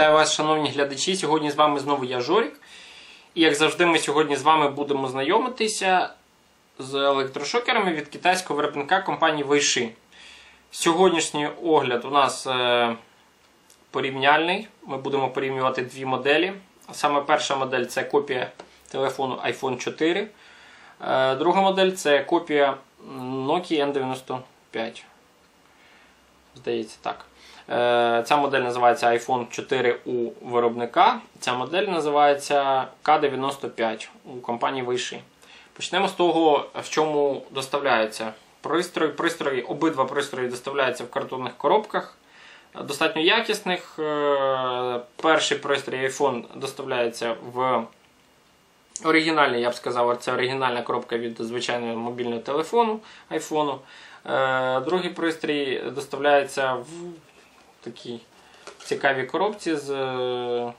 Вітаю вас, шановні глядачі. Сьогодні з вами знову я Жорік. І як завжди, ми сьогодні з вами будемо знайомитися з електрошокерами від китайського виробника компанії Вайши. Сьогоднішній огляд у нас е, порівняльний. Ми будемо порівнювати дві моделі. Саме перша модель це копія телефону iPhone 4. Е, друга модель це копія Nokia N95. Здається, так. Е, Ця модель називається iPhone 4 у виробника. Ця модель називається К95 у компанії Вайши. Почнемо з того, в чому доставляється пристрій. Пристрої, обидва пристрої доставляються в картонних коробках. Достатньо якісних. Е, Перший пристрій iPhone доставляється в оригінальний, я б сказав, це оригінальна коробка від звичайного мобільного телефону iPhone. Е, Другий пристрій доставляється в такій цікавій коробці з е,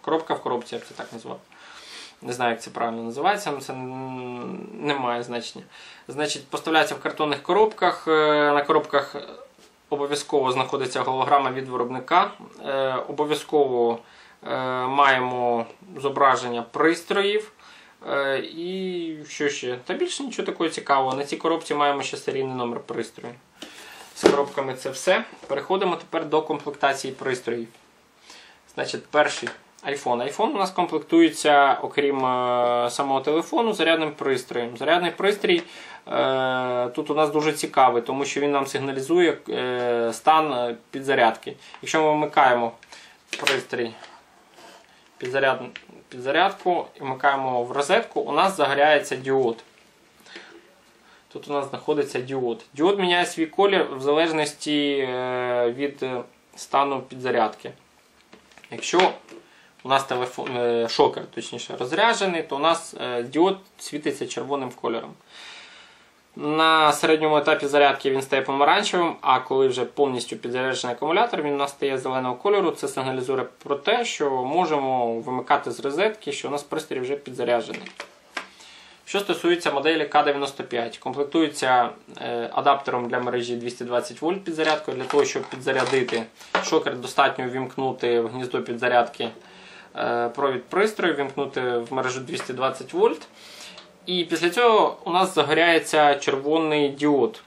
коробка в коробці, як це так називати. Не знаю, як це правильно називається, але це не має значення. Значить, поставляється в картонних коробках. Е, на коробках обов'язково знаходиться голограма від виробника. Е, обов'язково маємо зображення пристроїв. І що ще? Та більше нічого такого цікавого. На цій коробці маємо ще серійний номер пристрою. Коробками це все. Переходимо тепер до комплектації пристроїв. Значить, перший iPhone. iPhone у нас комплектується, окрім е, самого телефону, зарядним пристроєм. Зарядний пристрій е, тут у нас дуже цікавий, тому що він нам сигналізує е, стан підзарядки. Якщо ми вмикаємо пристрій підзаряд, підзарядку і вмикаємо в розетку, у нас загоряється діод. Тут у нас знаходиться діод. Діод міняє свій колір в залежності е, від е, стану підзарядки. Якщо у нас телефон, е, шокер точніше, розряджений, то у нас діод світиться червоним кольором. На середньому етапі зарядки він стає помаранчевим, а коли вже повністю підзаряджений акумулятор, він у нас стає зеленого кольору. Це сигналізує про те, що можемо вимикати з розетки, що у нас пристрій вже підзаряджений. Що стосується моделі К95, комплектується е, адаптером для мережі 220 вольт підзарядкою. Для того, щоб підзарядити шокер, достатньо вімкнути в гніздо підзарядки е, провід пристрою, вімкнути в мережу 220 вольт. І після цього у нас загоряється червоний діод.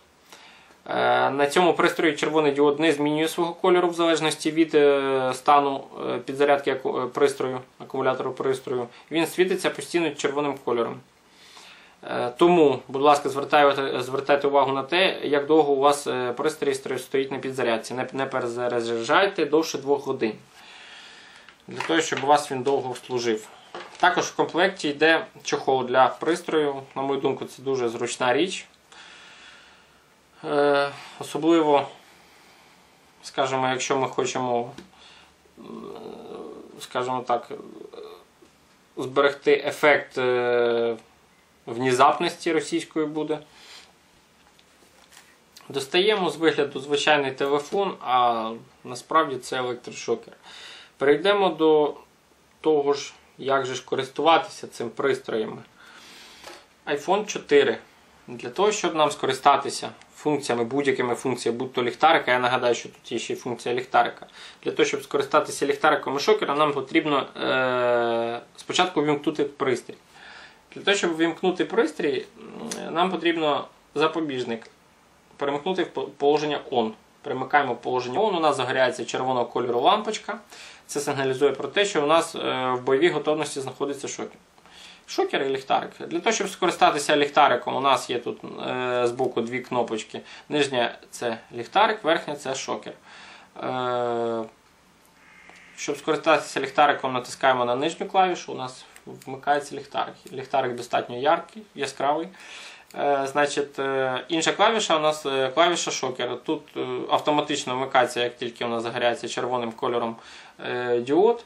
Е, на цьому пристрої червоний діод не змінює свого кольору в залежності від стану підзарядки пристрою, акумулятору пристрою. Він світиться постійно червоним кольором. Е, тому, будь ласка, звертайте, увагу на те, як довго у вас е, пристрій стоїть на підзарядці. Не, перезаряджайте довше 2 годин. Для того, щоб у вас він довго служив. Також в комплекті йде чохол для пристрою. На мою думку, це дуже зручна річ. Е, особливо, скажімо, якщо ми хочемо, зберегти ефект внезапності російської буде. Достаємо з вигляду звичайний телефон, а насправді це електрошокер. Перейдемо до того ж, як же ж користуватися цим пристроями. iPhone 4. Для того, щоб нам скористатися функціями, будь-якими функціями, будь-то ліхтарика, я нагадаю, що тут є ще й функція ліхтарика. Для того, щоб скористатися ліхтариком і шокером, нам потрібно е- спочатку вимкнути пристрій. Для того, щоб вимкнути пристрій, нам потрібно запобіжник перемкнути в положення ON. Перемикаємо в положення ON, у нас загоряється червоного кольору лампочка. Це сигналізує про те, що у нас е, в бойовій готовності знаходиться шокер. Шокер і ліхтарик. Для того, щоб скористатися ліхтариком, у нас є тут е, з боку дві кнопочки. Нижня це ліхтарик, верхня це шокер. Е, щоб скористатися ліхтариком, натискаємо на нижню клавішу. У нас вмикається ліхтарик. Ліхтарик достатньо яркий, яскравий. Е, значить, е, Інша клавіша у нас е, клавіша шокера. Тут автоматично вмикається, як тільки нас загоряється червоним кольором діод.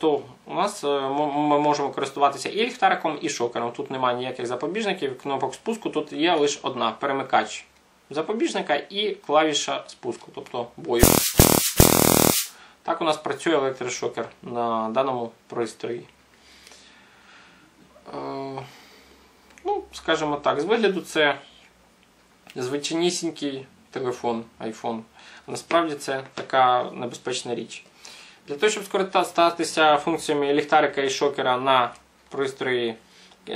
То у нас ми можемо користуватися і ліхтариком, і шокером. Тут немає ніяких запобіжників, кнопок спуску, тут є лише одна перемикач запобіжника і клавіша спуску, тобто бою. Так у нас працює електрошокер на даному пристрої. Е, ну, скажімо так, з вигляду це звичайнісінький телефон iPhone. А насправді це така небезпечна річ. Для того, щоб скористатися функціями ліхтарика і шокера на пристрої е,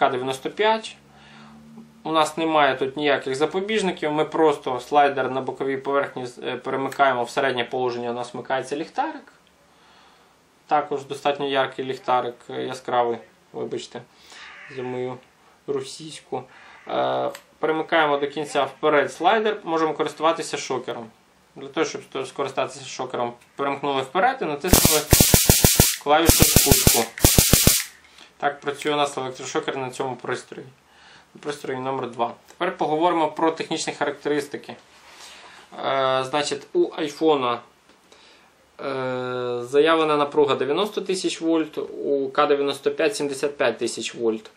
К95, у нас немає тут ніяких запобіжників. Ми просто слайдер на боковій поверхні е, перемикаємо в середнє положення, у нас вмикається ліхтарик. Також достатньо яркий ліхтарик, яскравий, вибачте, за мою російську. Е, Перемикаємо до кінця вперед слайдер, можемо користуватися шокером. Для того, щоб скористатися шокером, перемкнули вперед і натиснули клавішу спуску. Так працює у нас електрошокер на цьому пристрої. Пристрої номер 2 Тепер поговоримо про технічні характеристики. Е, значить, у iPhone заявлена напруга 90 тисяч вольт, у К95 75 тисяч вольт.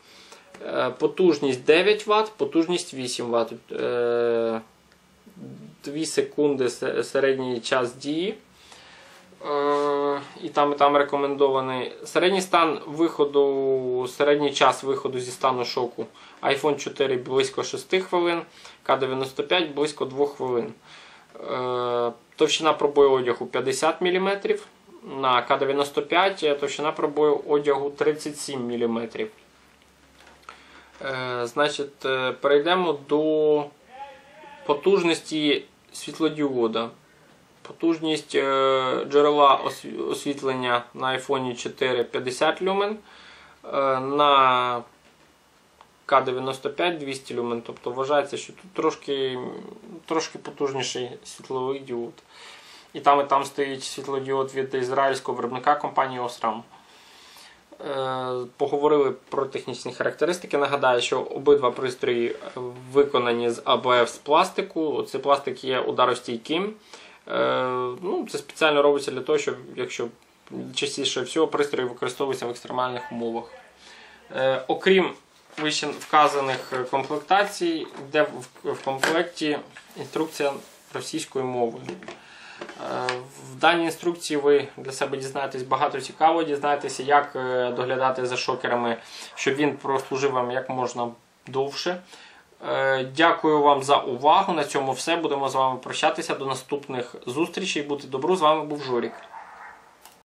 Е, потужність 9 Вт, потужність 8 Вт. Е, 2 секунди середній час дії. Е, і там, і там рекомендований. Середній стан виходу, середній час виходу зі стану шоку. iPhone 4 близько 6 хвилин, К95 близько 2 хвилин. Е, товщина пробою одягу 50 мм. На К95 товщина пробою одягу 37 мм. Е, значить, е, перейдемо до потужності світлодіода. Потужність е, джерела осві- освітлення на iPhone 4 50 люмен, е, на К95 200 люмен. Тобто вважається, що тут трошки, трошки потужніший світловий діод. І там і там стоїть світлодіод від ізраїльського виробника компанії Osram. Е, Поговорили про технічні характеристики. Нагадаю, що обидва пристрої виконані з АБФ з пластику. Цей пластик є ударостійким. Е, Ну, це спеціально робиться для того, щоб якщо частіше всього пристрої використовуються в екстремальних умовах. Е, Окрім вище вказаних комплектацій, йде в, в комплекті інструкція російською мовою. Е, В даній інструкції ви для себе дізнаєтесь багато цікавого, дізнаєтеся, як е, доглядати за шокерами, щоб він прослужив вам як можна довше. Е, Дякую вам за увагу. На цьому все. Будемо з вами прощатися. До наступних зустрічей. Бути добру. З вами був Журік.